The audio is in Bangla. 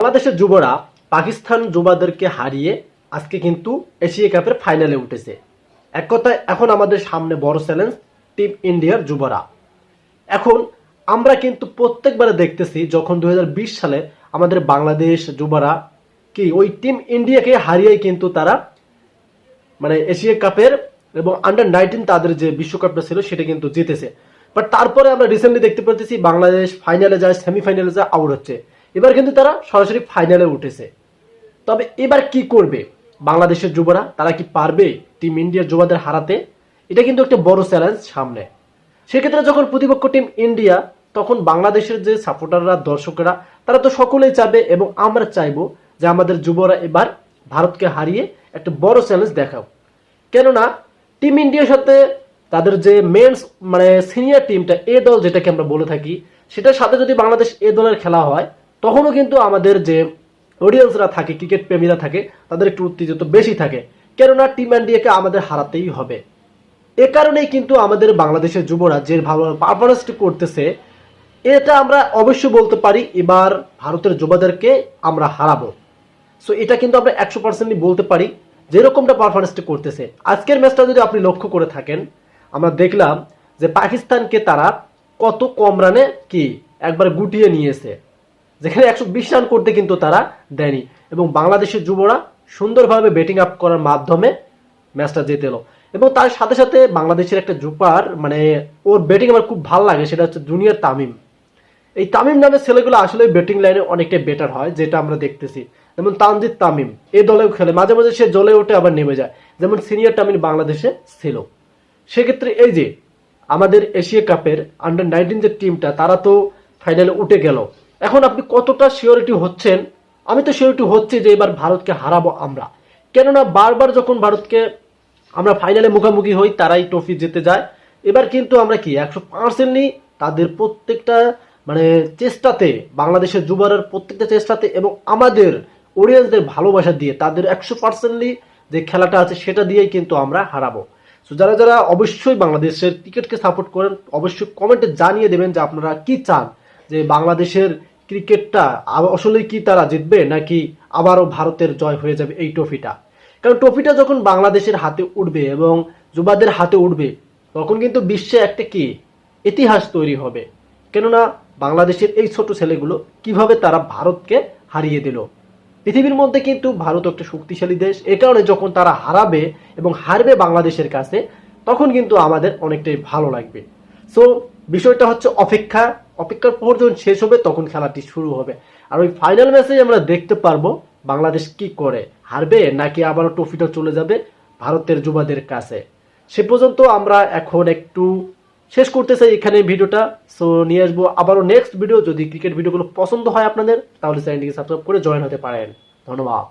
বাংলাদেশের যুবরা পাকিস্তান যুবাদেরকে হারিয়ে আজকে কিন্তু এশিয়া কাপের ফাইনালে উঠেছে। এক কথায়, এখন আমাদের সামনে বড় চ্যালেঞ্জ টিম ইন্ডিয়ার যুবরা। এখন আমরা কিন্তু প্রত্যেকবারে দেখতেছি যখন দু সালে আমাদের বাংলাদেশ যুবরা কি ওই টিম ইন্ডিয়াকে হারিয়ে কিন্তু তারা মানে এশিয়া কাপের এবং আন্ডার নাইনটিন তাদের যে বিশ্বকাপটা ছিল সেটা কিন্তু জিতেছে। বাট তারপরে আমরা রিসেন্টলি দেখতে পাচ্ছি বাংলাদেশ ফাইনালে যায় সেমিফাইনালে যায় আউট হচ্ছে। এবার কিন্তু তারা সরাসরি ফাইনালে উঠেছে। তবে এবার কি করবে? বাংলাদেশের যুবরা, তারা কি পারবে টিম ইন্ডিয়ার যুবাদের হারাতে? এটা কিন্তু একটা বড় চ্যালেঞ্জ সামনে। সেক্ষেত্রে যখন প্রতিপক্ষ টিম ইন্ডিয়া তখন বাংলাদেশের যে সাপোর্টাররা দর্শকরা, তারা তো সকলেই চাবে এবং আমরা চাইব যে আমাদের যুবরা এবার ভারতকে হারিয়ে একটা বড় চ্যালেঞ্জ দেখাও। কেননা টিম ইন্ডিয়ার সাথে তাদের যে মেন্স মানে সিনিয়র টিমটা এ দল যেটাকে আমরা বলে থাকি, সেটার সাথে যদি বাংলাদেশ এ দলের খেলা হয় তখনও কিন্তু আমাদের যে অডিয়েন্সরা থাকে ক্রিকেট প্রেমীরা থাকে, তাদের একটু উত্তেজিত বেশি থাকে। কেননা টিম ইন্ডিয়াকে আমাদের হারাতেই হবে। এ কারণেই কিন্তু আমাদের বাংলাদেশের যুবরা যে ভালো পারফরমেন্সটি করতেছে, এটা আমরা অবশ্যই বলতে পারি, এবার ভারতের যুবাদেরকে আমরা হারাবো। সো এটা কিন্তু আমরা একশো পার্সেন্টলি বলতে পারি, যেরকমটা পারফরমেন্সটি করতেছে। আজকের ম্যাচটা যদি আপনি লক্ষ্য করে থাকেন, আমরা দেখলাম যে পাকিস্তানকে তারা কত কম রানে কি একবার গুটিয়ে নিয়েছে। যেখানে একশো বিশ রান করতে কিন্তু তারা দেয়নি। এবং বাংলাদেশের যুবরা সুন্দরভাবে ব্যাটিং আপ করার মাধ্যমে ম্যাচটা জিতে এলো। এবং তার সাথে সাথে বাংলাদেশের একটা জুপার মানে ওর ব্যাটিং আমার খুব ভালো লাগে, সেটা হচ্ছে জুনিয়র তামিম। এই তামিম নামের ছেলেগুলো আসলে ব্যাটিং লাইনে অনেকটাই বেটার হয়, যেটা আমরা দেখতেছি। যেমন তানজিদ তামিম এই দলেও খেলে, মাঝে মাঝে সে জলে ওঠে আবার নেমে যায়। যেমন সিনিয়র তামিম বাংলাদেশে ছিল। সেক্ষেত্রে এই যে আমাদের এশিয়া কাপের আন্ডার নাইনটিন যে টিমটা তারা তো ফাইনালে উঠে গেল। এখন আপনি কতটা সিওরিটি হচ্ছেন? আমি তো সিওরিটি হচ্ছে যে এবার ভারতকে হারাবো আমরা। কেননা বারবার যখন ভারতকে আমরা ফাইনালে মুখোমুখি হই, তারাই ট্রফি জিতে যায়। এবার কিন্তু আমরা কি, একশো পার্সেন্টলি তাদের প্রত্যেকটা মানে চেষ্টাতে, বাংলাদেশের যুবরার প্রত্যেকটা চেষ্টাতে এবং আমাদের অডিয়েন্সদের ভালোবাসা দিয়ে তাদের একশো পার্সেন্টলি যে খেলাটা আছে সেটা দিয়েই কিন্তু আমরা হারাবো। সো যারা যারা অবশ্যই বাংলাদেশের ক্রিকেটকে সাপোর্ট করেন, অবশ্যই কমেন্টে জানিয়ে দেবেন যে আপনারা কি চান? যে বাংলাদেশের ক্রিকেটটা আসলেই কি তারা জিতবে নাকি আবারও ভারতের জয় হয়ে যাবে এই ট্রফিটা? কারণ ট্রফিটা যখন বাংলাদেশের হাতে উঠবে এবং যুবাদের হাতে উঠবে, তখন কিন্তু বিশ্বে একটা কি? ইতিহাস তৈরি হবে। কেননা বাংলাদেশের এই ছোট ছেলেগুলো কীভাবে তারা ভারতকে হারিয়ে দিল? পৃথিবীর মধ্যে কিন্তু ভারত একটা শক্তিশালী দেশ। এ কারণে যখন তারা হারাবে এবং হারবে বাংলাদেশের কাছে, তখন কিন্তু আমাদের অনেকটাই ভালো লাগবে। সো বিষয়টা হচ্ছে অপেক্ষা। অপেক্ষার পর যখন শেষ হবে, তখন খেলাটি শুরু হবে। আর ওই ফাইনাল ম্যাচে আমরা দেখতে পারব বাংলাদেশ কি করে, হারবে নাকি আবারও ট্রফিটা চলে যাবে ভারতের যুবাদের কাছে। সে পর্যন্ত আমরা এখন একটু শেষ করতে চাই এখানে ভিডিওটা। সো নিয়ে আসব আবারও নেক্সট ভিডিও যদি ক্রিকেট ভিডিওগুলো পছন্দ হয় আপনাদের, তাহলে চ্যানেলটিকে সাবস্ক্রাইব করে জয়েন হতে পারেন। ধন্যবাদ।